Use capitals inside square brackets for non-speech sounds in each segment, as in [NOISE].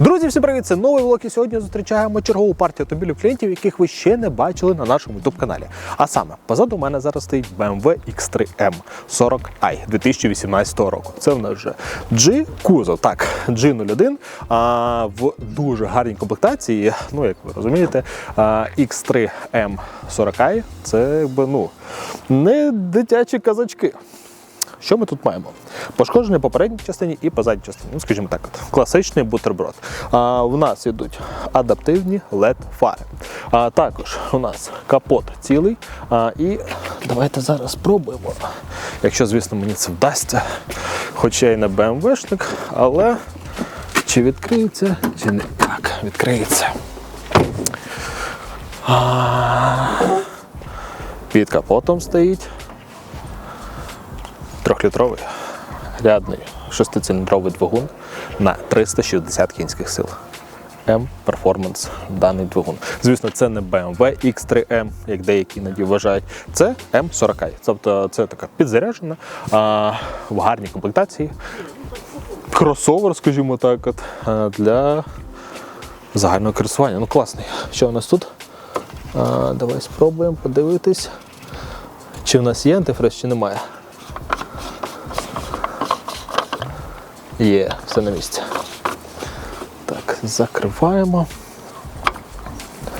Друзі, всім привіт! Це новий влог і сьогодні зустрічаємо чергову партію автомобілів клієнтів, яких ви ще не бачили на нашому youtube каналі. А саме позаду мене зараз стоїть BMW X3M 40i 2018 року. Це в нас вже G кузов. Так, G01 а, в дуже гарній комплектації. Ну, як ви розумієте, а, X3M 40i це якби ну не дитячі казачки. Що ми тут маємо? Пошкодження по передній частині і по задній частині. Ну, скажімо так, класичний бутерброд. А, в нас йдуть адаптивні led фари. А, також у нас капот цілий. А, і давайте зараз спробуємо. Якщо, звісно, мені це вдасться. Хоча я і не БМВшник, але чи відкриється, чи не так, відкриється. А, під капотом стоїть трьохлітровий рядний шестициліндровий двигун на 360 кінських сил. М Performance даний двигун. Звісно, це не BMW X3M, як деякі іноді вважають. Це М40. Тобто це така підзаряджена а, в гарній комплектації. Кросовер, скажімо так, от, для загального користування. Ну, класний. Що у нас тут? А, давай спробуємо подивитись, чи в нас є антифриз, чи немає. Є, все на місці. Так, закриваємо.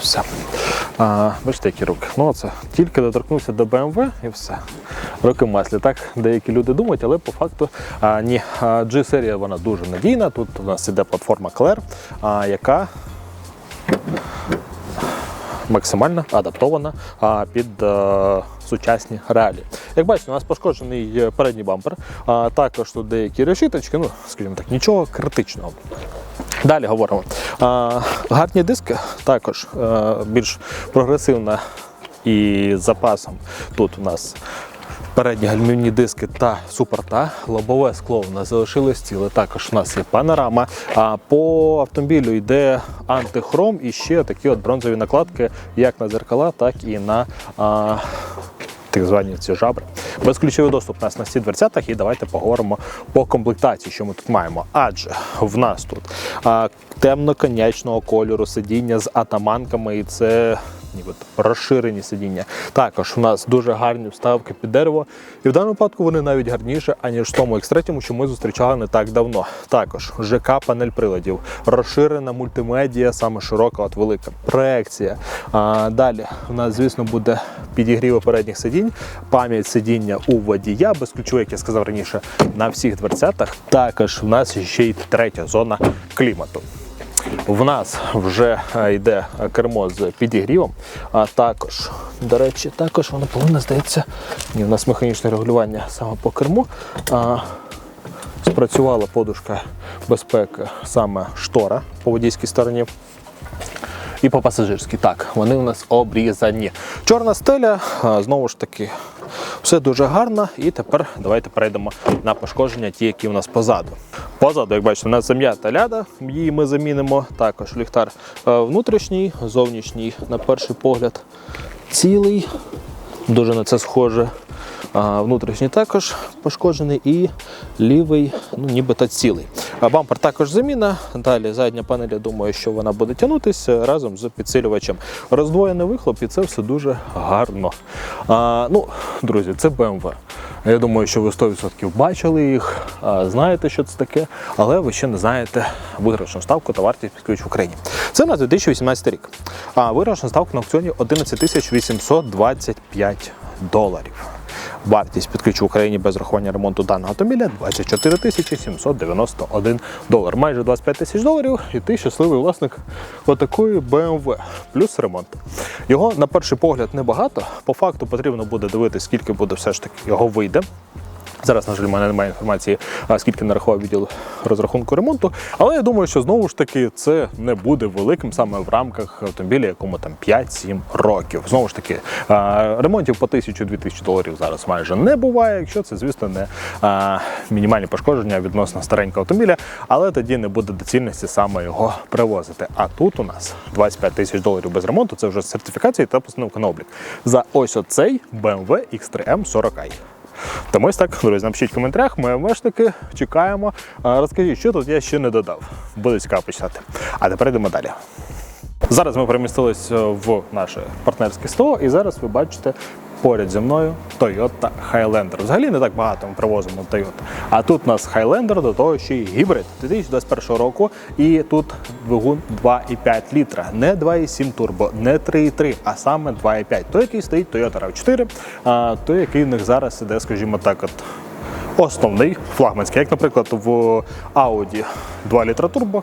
Все. А, бачите, які руки. Ну, це тільки доторкнувся до BMW і все. Руки маслі. Так деякі люди думають, але по факту а, ні. G-серія вона дуже надійна. Тут у нас іде платформа Claire, яка максимально адаптована під е, сучасні реалії. Як бачите, у нас пошкоджений е, передній бампер, а також тут деякі решіточки, ну, скажімо так, нічого критичного. Далі говоримо. Гарні диски також е, більш прогресивна і з запасом. Тут у нас передні гальмівні диски та супорта. Лобове скло у нас залишилось ціле. Також у нас є панорама. А по автомобілю йде антихром і ще такі от бронзові накладки, як на зеркала, так і на а, так звані ці жабри. Безключовий доступ у нас на всі дверцятах, і давайте поговоримо по комплектації, що ми тут маємо. Адже в нас тут темно-конячного кольору сидіння з атаманками, і це ніби розширені сидіння. Також у нас дуже гарні вставки під дерево, і в даному випадку вони навіть гарніші, аніж в тому X3, що ми зустрічали не так давно. Також ЖК панель приладів, розширена мультимедія, саме широка, от велика проекція. А, далі у нас, звісно, буде підігрів передніх сидінь, пам'ять сидіння у водія, безключовий, як я сказав раніше, на всіх дверцятах. Також у нас ще й третя зона клімату. В нас вже е, йде кермо з підігрівом, а також, до речі, також воно повинно здається. Ні, у нас механічне регулювання саме по керму. А, спрацювала подушка безпеки, саме штора по водійській стороні. І по пасажирській. Так, вони у нас обрізані. Чорна стеля, знову ж таки, все дуже гарно. І тепер давайте перейдемо на пошкодження, ті, які у нас позаду. Позаду, як бачите, у нас та ляда, її ми замінимо. Також ліхтар е, внутрішній, зовнішній, на перший погляд, цілий. Дуже на це схоже. Внутрішній також пошкоджений і лівий, ну нібито цілий. Бампер також заміна. Далі задня панель, я думаю, що вона буде тягнутися разом з підсилювачем. Роздвоєний вихлоп, і це все дуже гарно. А, ну, друзі, це BMW. Я думаю, що ви 100% бачили їх, знаєте, що це таке, але ви ще не знаєте виграшну ставку та вартість під ключ в Україні. Це у нас 2018 рік. А виграшна ставка на аукціоні 11 825 доларів. Вартість під ключ в Україні без рахування ремонту даного автомобіля 24 тисячі 791 долар. Майже 25 тисяч доларів, і ти щасливий власник отакої BMW плюс ремонт. Його на перший погляд небагато. По факту потрібно буде дивитися, скільки буде все ж таки його вийде. Зараз, на жаль, в мене немає інформації, скільки нарахував відділ розрахунку ремонту. Але я думаю, що знову ж таки це не буде великим саме в рамках автомобіля, якому там 5-7 років. Знову ж таки, ремонтів по 1000-2000 доларів зараз майже не буває, якщо це, звісно, не мінімальні пошкодження відносно старенького автомобіля, але тоді не буде доцільності саме його привозити. А тут у нас 25 тисяч доларів без ремонту, це вже сертифікація та постановка на облік. За ось оцей BMW X3M 40i. Тому ось так, друзі, напишіть в коментарях, ми мешники чекаємо. Розкажіть, що тут я ще не додав. Буде цікаво почитати. А тепер йдемо далі. Зараз ми перемістились в наше партнерське СТО, і зараз ви бачите поряд зі мною Toyota Highlander. Взагалі не так багато ми привозимо Toyota. А тут у нас Highlander, до того ще й гібрид 2021 року. І тут двигун 2,5 літра. Не 2,7 турбо, не 3,3, а саме 2,5. Той, який стоїть Toyota RAV4, а той, який в них зараз іде, скажімо так, от основний флагманський, як, наприклад, в Audi 2 літра турбо.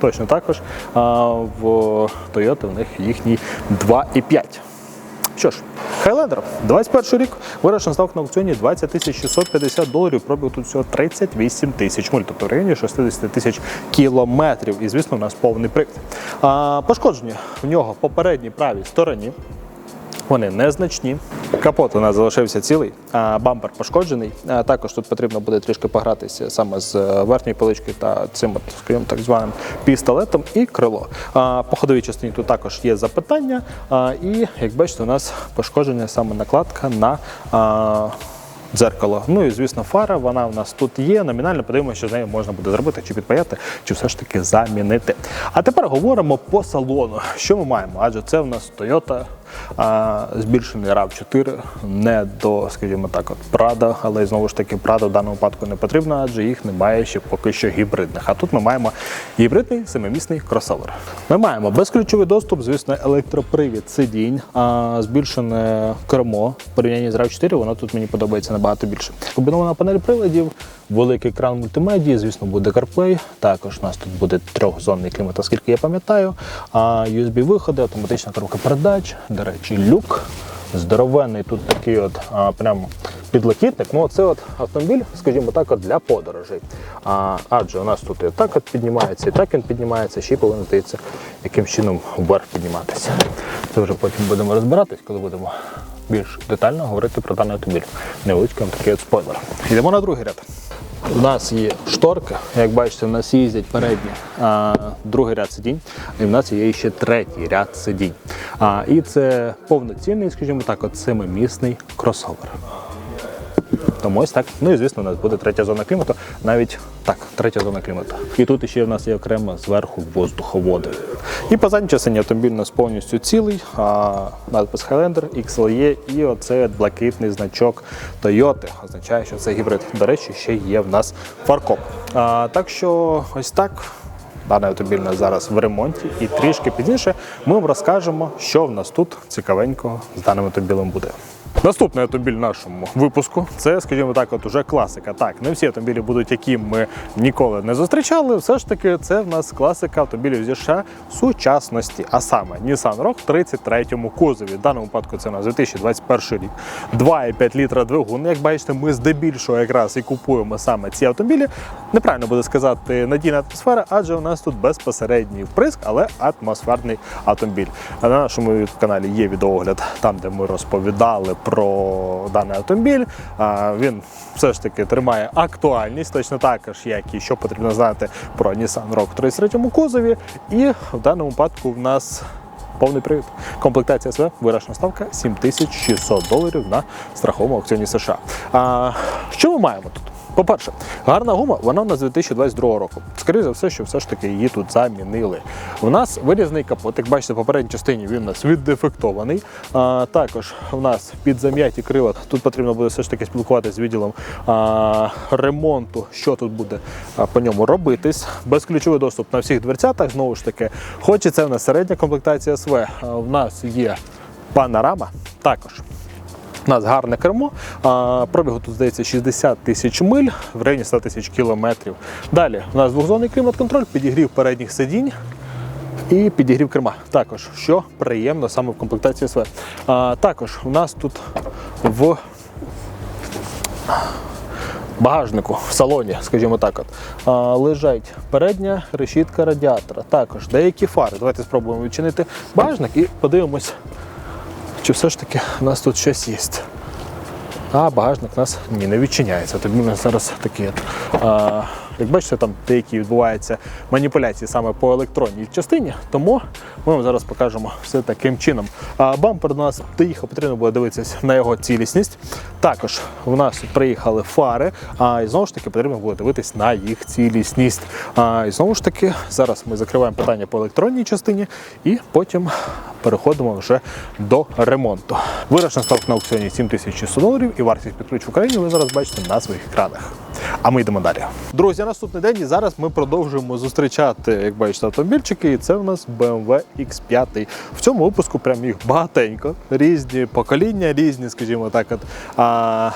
Точно також. А в Toyota в них їхній 2,5. Що ж, Хайлендер, 21 рік, вирішена ставка на аукціоні 20 тисяч 650 доларів, пробіг тут всього 38 тисяч миль, тобто в районі 60 тисяч кілометрів. І, звісно, у нас повний привід. Пошкодження в нього в попередній правій стороні. Вони незначні. Капот у нас залишився цілий, а бампер пошкоджений. А також тут потрібно буде трішки погратися саме з е, верхньою поличкою та цим, от, скажімо, так званим пістолетом і крило. А, по ходовій частині тут також є запитання. А, і як бачите, у нас пошкодження саме накладка на. А, Дзеркало. Ну і звісно, фара, вона у нас тут є. Номінально подивимося, що з нею можна буде зробити, чи підпаяти, чи все ж таки замінити. А тепер говоримо по салону. Що ми маємо? Адже це в нас Toyota збільшений RAV4, не до, скажімо так, от Prado, але знову ж таки Prado в даному випадку не потрібно, адже їх немає ще поки що гібридних. А тут ми маємо гібридний семимісний кросовер. Ми маємо безключовий доступ, звісно, електропривід сидінь, а збільшене кермо в порівнянні з RAV4, воно тут мені подобається набагато більше. Комбінована панель приладів, великий екран мультимедії, звісно, буде CarPlay. Також у нас тут буде трьохзонний клімат, оскільки я пам'ятаю. А USB-виходи, автоматична коробка передач, до речі, люк. Здоровенний тут такий от а, прям підлокітник. Ну, це от автомобіль, скажімо так, от для подорожей. А, адже у нас тут і так от піднімається, і так він піднімається, ще й повинен здається, яким чином вверх підніматися. Це вже потім будемо розбиратись, коли будемо більш детально говорити про даний автомобіль. Невеличкий вам такий от спойлер. Йдемо на другий ряд. У нас є шторка, як бачите, у нас їздять передні а, другий ряд сидінь, і в нас є ще третій ряд сидінь. А, і це повноцінний, скажімо так, от семимісний кросовер. Тому ось так. Ну і звісно, у нас буде третя зона клімату. Навіть так, третя зона клімату. І тут ще в нас є окремо зверху воздуховоди. І по задній частині автомобіль у нас повністю цілий. А, надпис Highlander, XLE і оцей блакитний значок Toyota. Означає, що це гібрид. До речі, ще є в нас фаркоп. А, так що ось так. Даний автомобіль у нас зараз в ремонті, і трішки пізніше ми вам розкажемо, що в нас тут цікавенького з даним автомобілем буде. Наступний автомобіль в нашому випуску це, скажімо так, от уже класика. Так, не всі автомобілі будуть, які ми ніколи не зустрічали. Все ж таки, це в нас класика автомобілів зі США сучасності, а саме Nissan Rogue в 33-му кузові. В даному випадку це у нас 2021 рік. 2,5 літра двигун. Як бачите, ми здебільшого якраз і купуємо саме ці автомобілі. Неправильно буде сказати надійна атмосфера, адже у нас тут безпосередній вприск, але атмосферний автомобіль. На нашому каналі є відеоогляд, там де ми розповідали про даний автомобіль. А, Він все ж таки тримає актуальність, точно також, як і що потрібно знати про Nissan Rogue в 33-му кузові. І в даному випадку в нас повний привід. Комплектація СВ, вирашена ставка 7600 доларів на страховому аукціоні США. А, що ми маємо тут? По-перше, гарна гума, вона у нас 2022 року. Скоріше за все, що все ж таки її тут замінили. У нас вирізний капот, як бачите, в попередній частині він у нас віддефектований. А, також у нас під зам'яті крила. Тут потрібно буде все ж таки спілкуватися з відділом а, ремонту, що тут буде а, по ньому робитись. Безключовий доступ на всіх дверцятах. Знову ж таки, хоч і це в нас середня комплектація СВ, а, в нас є панорама також. У нас гарне кермо. Пробігу тут здається 60 тисяч миль в районі 100 тисяч кілометрів. Далі у нас двохзонний клімат-контроль, підігрів передніх сидінь. І підігрів керма також, що приємно саме в комплектації СВ. А, також у нас тут в багажнику в салоні, скажімо так, от, а, лежать передня решітка радіатора. Також деякі фари. Давайте спробуємо відчинити багажник і подивимось, чи все ж таки у нас тут щось є. А багажник у нас ні, не відчиняється. Тобі у нас зараз такий а, Як бачите, там деякі відбуваються маніпуляції саме по електронній частині, тому ми вам зараз покажемо все таким чином. А бампер у нас доїхав, потрібно буде дивитися на його цілісність. Також в нас тут приїхали фари, а і знову ж таки потрібно буде дивитись на їх цілісність. А і знову ж таки, зараз ми закриваємо питання по електронній частині і потім переходимо вже до ремонту. Вирішена ставка на аукціоні 7100 доларів і вартість під ключ в Україні ви зараз бачите на своїх екранах. А ми йдемо далі. Друзі, наступний день і зараз ми продовжуємо зустрічати, як бачите, автомобільчики. І це в нас BMW X5. В цьому випуску прям їх багатенько, різні покоління, різні, скажімо так, от, а,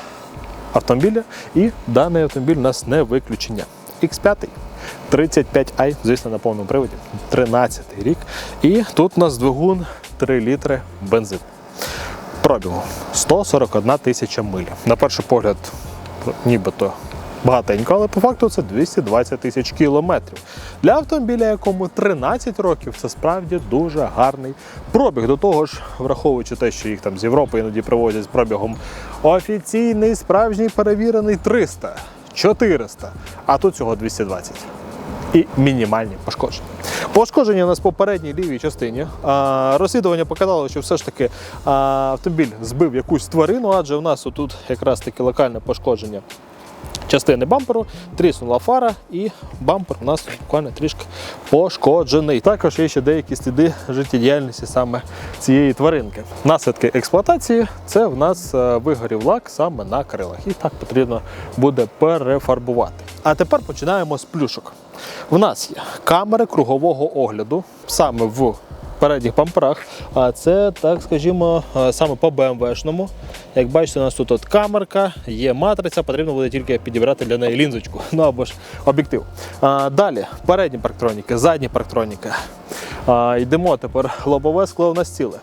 автомобілі. І даний автомобіль у нас не виключення. X5. 35i, звісно, на повному приводі, 13 рік. І тут у нас двигун 3 літри бензин. Пробігу 141 тисяча миль. На перший погляд, нібито багатенько, але по факту це 220 тисяч кілометрів. Для автомобіля, якому 13 років, це справді дуже гарний пробіг. До того ж, враховуючи те, що їх там з Європи іноді привозять з пробігом офіційний, справжній перевірений 300, 400, а тут всього 220 і мінімальні пошкодження. Пошкодження у нас по передній лівій частині. А, розслідування показало, що все ж таки а, автомобіль збив якусь тварину, адже у нас тут якраз таки локальне пошкодження частини бамперу, тріснула фара, і бампер у нас буквально трішки пошкоджений. Також є ще деякі сліди життєдіяльності саме цієї тваринки. Наслідки експлуатації це в нас е, вигорів лак саме на крилах. І так потрібно буде перефарбувати. А тепер починаємо з плюшок. В нас є камери кругового огляду саме в передніх бамперах. А це, так скажімо, саме по BMW-шному. Як бачите, у нас тут от камерка, є матриця, потрібно буде тільки підібрати для неї лінзочку, [LAUGHS] ну або ж об'єктив. А, далі передні парктроніки, задні парктроніки. А, йдемо тепер лобове скло в нас ціле.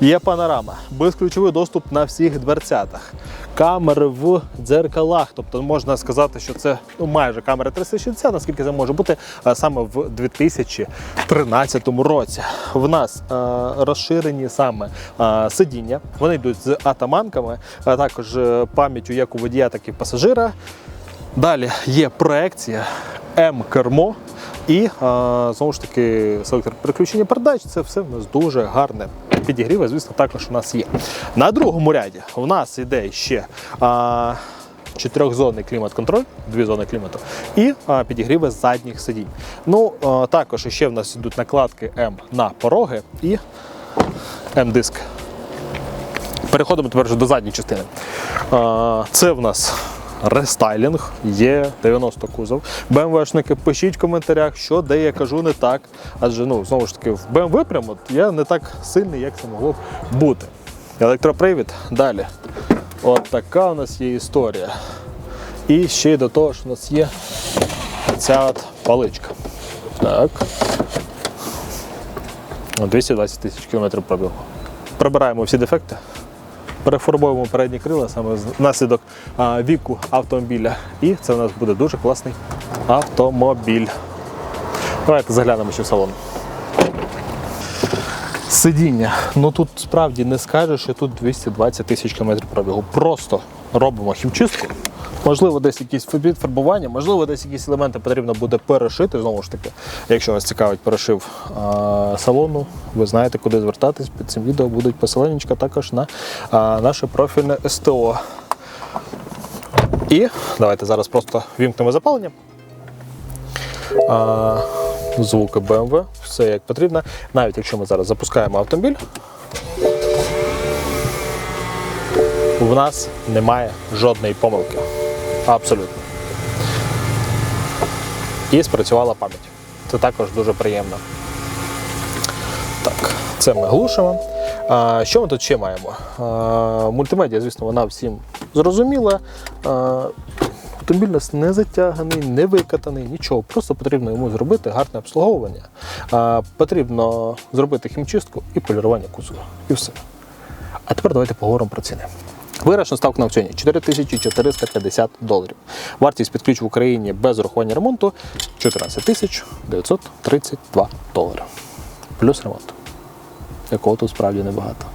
Є панорама, безключовий доступ на всіх дверцятах, камери в дзеркалах. Тобто можна сказати, що це ну, майже камера 360, наскільки це може бути саме в 2013 році. В нас а, розширені саме а, сидіння. Вони йдуть з атаманками, а також е, пам'яттю як у водія, так і пасажира. Далі є проекція М-кермо. І знову ж таки селектор переключення передач. Це все в нас дуже гарне. Підігріви, звісно, також у нас є. На другому ряді у нас іде ще а, чотирьохзонний клімат-контроль, дві зони клімату, і а, підігріви задніх сидінь. Ну, а, також ще в нас йдуть накладки М на пороги і М-диск. Переходимо тепер вже до задньої частини. А, Це в нас рестайлінг, є 90 кузов. БМВшники, пишіть в коментарях, що де я кажу не так. Адже ну, знову ж таки, в BMW прямо я не так сильний, як це могло б бути. Електропривід. Далі. От така у нас є історія. І ще й до того, що у нас є ця от паличка. Так. 220 тисяч кілометрів пробігу. Прибираємо всі дефекти перефарбуємо передні крила саме внаслідок віку автомобіля. І це у нас буде дуже класний автомобіль. Давайте заглянемо ще в салон. Сидіння. Ну тут справді не скажеш, що тут 220 тисяч кілометрів пробігу. Просто робимо хімчистку. Можливо, десь якісь підфарбування, можливо, десь якісь елементи потрібно буде перешити. Знову ж таки, якщо вас цікавить перешив а, салону, ви знаєте, куди звертатись. Під цим відео будуть посиланнячка також на а, наше профільне СТО. І давайте зараз просто вімкнемо запалення. А, звуки BMW, все як потрібно. Навіть якщо ми зараз запускаємо автомобіль, в нас немає жодної помилки. Абсолютно. І спрацювала пам'ять. Це також дуже приємно. Так, це ми глушимо. А, що ми тут ще маємо? А, мультимедіа, звісно, вона всім зрозуміла. А, автомобіль нас не затяганий, не викатаний, нічого. Просто потрібно йому зробити гарне обслуговування. А, потрібно зробити хімчистку і полірування кузова. І все. А тепер давайте поговоримо про ціни. Виграшна ставка на аукціоні 4450 доларів. Вартість під ключ в Україні без урахування ремонту 14 932 долари. Плюс ремонт, якого тут справді небагато.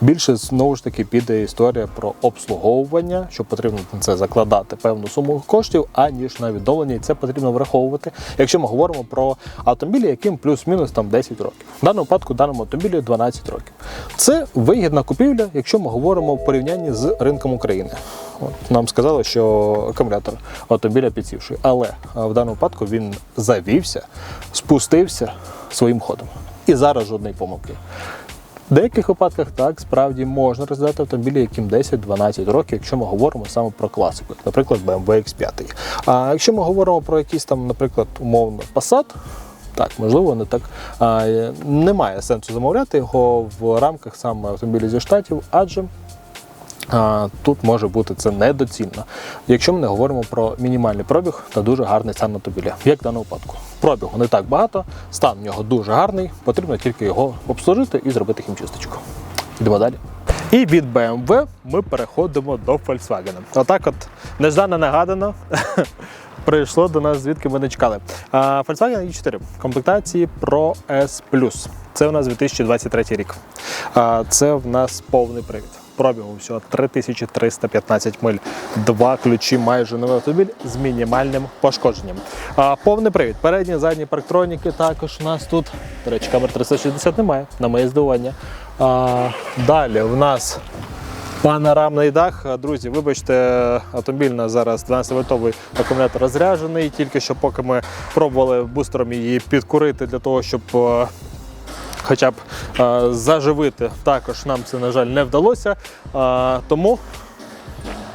Більше знову ж таки піде історія про обслуговування, що потрібно на це закладати певну суму коштів, аніж на відновлення, і це потрібно враховувати, якщо ми говоримо про автомобілі, яким плюс-мінус там 10 років. В даному випадку даному автомобілі 12 років. Це вигідна купівля, якщо ми говоримо в порівнянні з ринком України. От нам сказали, що акумулятор автомобіля підсівший, але в даному випадку він завівся, спустився своїм ходом. І зараз жодної помилки. В деяких випадках так справді можна розглядати автомобілі, яким 10-12 років, якщо ми говоримо саме про класику, наприклад, BMW X5. А якщо ми говоримо про якийсь там, наприклад, умовно Passat, так, можливо, не так. А, е, немає сенсу замовляти його в рамках саме автомобілів зі штатів, адже Тут може бути це недоцільно, якщо ми не говоримо про мінімальний пробіг та дуже гарний стан автомобіля, як в даному випадку. Пробігу не так багато, стан в нього дуже гарний, потрібно тільки його обслужити і зробити хімчисточку. Йдемо далі. І від BMW ми переходимо до Volkswagen. Отак, от неждано нагадано. [LAUGHS] Прийшло до нас, звідки ми не чекали. Volkswagen i4 комплектації Pro S Це у нас 2023 рік. Це в нас повний привід. Пробігу всього 3315 миль. Два ключі майже новий автомобіль з мінімальним пошкодженням. А, повний привід. Передні, задні парктроніки також у нас тут. До речі, камер 360 немає, на моє здивування. А, далі в нас Панорамний дах. Друзі, вибачте, автомобіль у нас зараз 12-вольтовий акумулятор розряджений. Тільки що поки ми пробували бустером її підкурити для того, щоб е, хоча б е, заживити, також нам це, на жаль, не вдалося. Е, Тому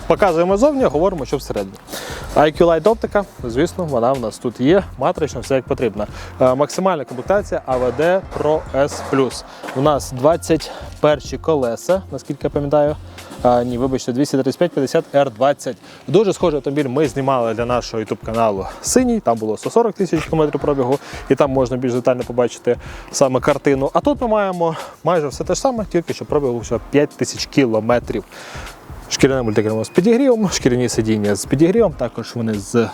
показуємо зовні, говоримо, що всередині. IQ Light оптика, звісно, вона в нас тут є. Матрично, все як потрібно. Е, Максимальна комплектація AVD Pro S. У нас 21 колеса, наскільки я пам'ятаю. А, ні, вибачте, 235-50 R20. Дуже схожий автомобіль ми знімали для нашого YouTube каналу Синій. Там було 140 тисяч кілометрів пробігу, і там можна більш детально побачити саме картину. А тут ми маємо майже все те ж саме, тільки що пробігу всього 5 тисяч кілометрів. Шкіряне мультикермо з підігрівом, шкіряні сидіння з підігрівом, також вони з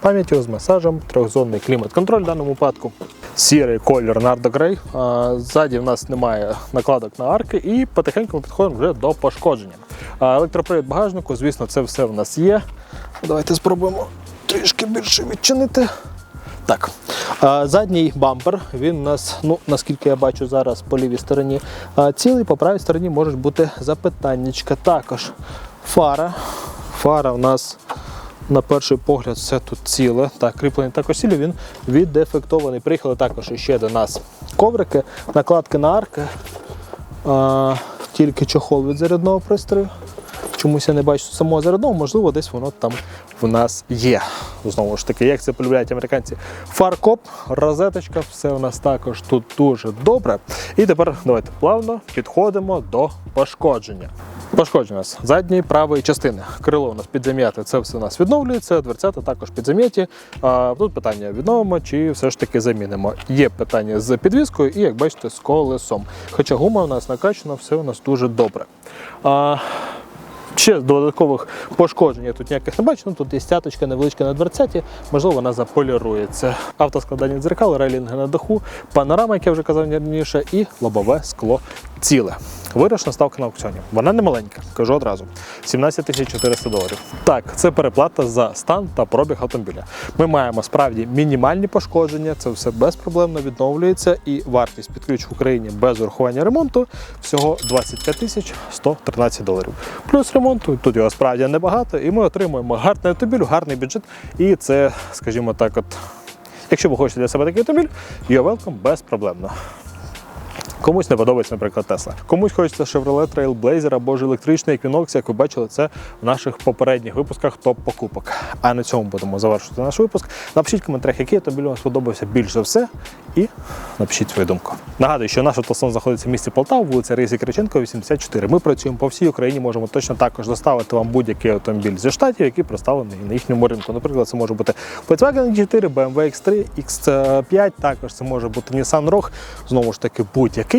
пам'яттю, з масажем, трьохзонний клімат-контроль в даному випадку. Сірий колір Nardo Grey. Ззаді в нас немає накладок на арки і потихеньку ми підходимо вже до пошкодження. Електропривід багажнику, звісно, це все в нас є. Давайте спробуємо трішки більше відчинити. Так, задній бампер, він у нас, ну наскільки я бачу зараз по лівій стороні, цілий, по правій стороні можуть бути запитаннячка. Також фара. Фара у нас на перший погляд все тут ціле. Так, кріплення також цілі, він віддефектований. Приїхали також ще до нас коврики, накладки на арки, а, тільки чохол від зарядного пристрою. Чомусь я не бачу самого зарядного, можливо, десь воно там в нас є. Знову ж таки, як це полюбляють американці. Фаркоп, розеточка, все у нас також тут дуже добре. І тепер давайте плавно підходимо до пошкодження. Пошкодження у нас задньої правої частини. Крило у нас підзам'яте, це все у нас відновлюється, дверцята також підзам'яті. Тут питання відновимо чи все ж таки замінимо. Є питання з підвіскою і, як бачите, з колесом. Хоча гума у нас накачана, все у нас дуже добре. А, Ще з додаткових пошкоджень я тут ніяких не бачу. Ну, тут є стяточка невеличка на дверцяті, можливо, вона заполірується. Автоскладання дзеркал, рейлінги на даху, панорама, як я вже казав раніше, і лобове скло ціле. Вирішна ставка на аукціоні. Вона не маленька, кажу одразу. 17 тисяч 400 доларів. Так, це переплата за стан та пробіг автомобіля. Ми маємо справді мінімальні пошкодження, це все безпроблемно відновлюється, і вартість під ключ в Україні без урахування ремонту всього 25 тисяч 113 доларів. Плюс ремонту, тут його справді небагато, і ми отримуємо гарний автомобіль, гарний бюджет. І це, скажімо так, от. Якщо ви хочете для себе такий автомобіль, you're welcome безпроблемно. Комусь не подобається, наприклад, Тесла. Комусь хочеться Chevrolet Trailblazer або ж електричний Equinox, як ви бачили, це в наших попередніх випусках топ-покупок. А на цьому будемо завершувати наш випуск. Напишіть в коментарях, який автомобіль вам сподобався більш за все, і напишіть свою думку. Нагадую, що наш автослон знаходиться в місті Полтава, вулиця Ризі Кириченко, 84. Ми працюємо по всій Україні, можемо точно також доставити вам будь-який автомобіль зі штатів, який представлений на їхньому ринку. Наприклад, це може бути Volkswagen G4, BMW X3, X5, також це може бути Nissan Rogue. Знову ж таки, будь-який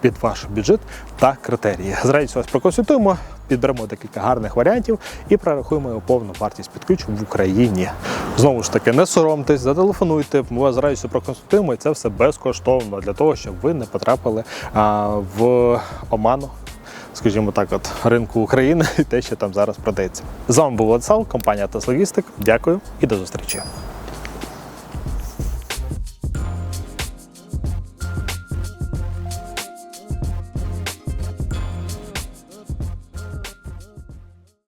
під ваш бюджет та критерії. З радістю вас проконсультуємо, підберемо декілька гарних варіантів і прорахуємо його повну вартість під ключ в Україні. Знову ж таки, не соромтесь, зателефонуйте, ми вас з радістю проконсультуємо, і це все безкоштовно для того, щоб ви не потрапили а, в оману скажімо так, от ринку України [LAUGHS] і те, що там зараз продається. З вами був Владислав, компанія Теслогістик. Дякую і до зустрічі.